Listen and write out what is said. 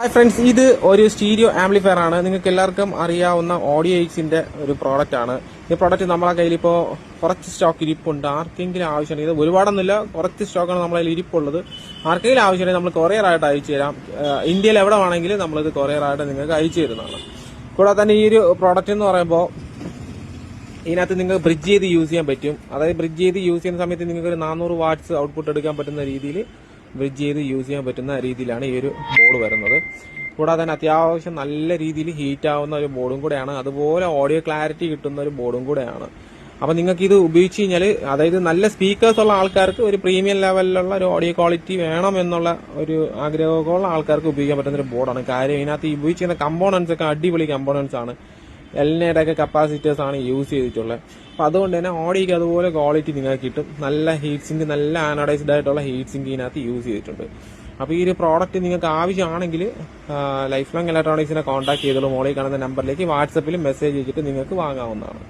Hi friends ഇത് ഒരു stereo amplifier ആണ്. നിങ്ങൾക്ക് എല്ലാവർക്കും അറിയാവുന്ന ഓഡിയോ എക്സിന്റെ ഒരു പ്രോഡക്റ്റ് ആണ്. ഈ പ്രോഡക്റ്റ് നമ്മളെ കയ്യിൽ ഇപ്പോൾ കുറച്ച് സ്റ്റോക്ക് ഇരിപ്പുണ്ട്. ആർക്കെങ്കിലും ആവശ്യമുണ്ടെങ്കിൽ ഇത് ഒരുപാടൊന്നുമില്ല. കുറച്ച് സ്റ്റോക്കാണ് നമ്മളെ കയ്യിൽ ഇരിപ്പുള്ളത്. ആർക്കെങ്കിലും ആവശ്യമുണ്ടെങ്കിൽ നമ്മൾ കൊറിയർ ആയിട്ട് അയച്ചു തരാം. ഇന്ത്യയിൽ എവിടെ വേണമെങ്കിലും നമ്മളിത് കൊറിയർ ആയിട്ട് നിങ്ങൾക്ക് അയച്ചു തരുന്നതാണ്. കൂടാതെ തന്നെ ഈ ഒരു പ്രോഡക്റ്റ് എന്ന് പറയുമ്പോൾ ഇതിനകത്ത് നിങ്ങൾക്ക് ബ്രിഡ്ജ് ചെയ്ത് യൂസ് ചെയ്യാൻ പറ്റും. അതായത് ബ്രിഡ്ജ് ചെയ്ത് യൂസ് ചെയ്യുന്ന സമയത്ത് നിങ്ങൾക്ക് ഒരു നാനൂറ് വാട്ട്സ് ഔട്ട്പുട്ട് എടുക്കാൻ പറ്റുന്ന രീതിയിൽ ബ്രിഡ്ജ് ചെയ്ത് യൂസ് ചെയ്യാൻ പറ്റുന്ന രീതിയിലാണ് ഈ ഒരു ബോർഡ് വരുന്നത്. കൂടാതെ തന്നെ അത്യാവശ്യം നല്ല രീതിയിൽ ഹീറ്റ് ആവുന്ന ഒരു ബോർഡും കൂടെയാണ്. അതുപോലെ ഓഡിയോ ക്ലാരിറ്റി കിട്ടുന്ന ഒരു ബോർഡും കൂടെയാണ്. അപ്പം നിങ്ങൾക്ക് ഇത് ഉപയോഗിച്ച് കഴിഞ്ഞാൽ അതായത് നല്ല സ്പീക്കേഴ്സ് ഉള്ള ആൾക്കാർക്ക് ഒരു പ്രീമിയം ലെവലിലുള്ള ഒരു ഓഡിയോ ക്വാളിറ്റി വേണം എന്നുള്ള ഒരു ആഗ്രഹമുള്ള ആൾക്കാർക്ക് ഉപയോഗിക്കാൻ പറ്റുന്ന ഒരു ബോർഡാണ് കാര്യം ഇതിനകത്ത് ഉപയോഗിച്ചിരുന്ന കമ്പോണൻസ് ഒക്കെ അടിപൊളി കമ്പോണൻസ് ആണ്. ഒക്കെ കപ്പാസിറ്റേഴ്സ് ആണ് യൂസ് ചെയ്തിട്ടുള്ളത് അപ്പൊ അതുകൊണ്ട് തന്നെ ഓഡിക്ക് അതുപോലെ ക്വാളിറ്റി നിങ്ങൾക്ക് കിട്ടും. നല്ല ഹീറ്റ് സിങ്ക് നല്ല ആനഡൈസ്ഡ് ആയിട്ടുള്ള ഹീറ്റ് സിങ്ക് ഇതിനകത്ത് യൂസ് ചെയ്തിട്ടുണ്ട്. അപ്പോൾ ഈ ഒരു പ്രോഡക്റ്റ് നിങ്ങൾക്ക് ആവശ്യമാണെങ്കിൽ ലൈഫ് ലോങ് ഇലക്ട്രോണിക്സിനെ കോൺടാക്ട് ചെയ്തോളൂ. മോളിൽ കാണുന്ന നമ്പറിലേക്ക് വാട്സപ്പിൽ മെസ്സേജ് ചെയ്തിട്ട് നിങ്ങൾക്ക് വാങ്ങാവുന്നതാണ്.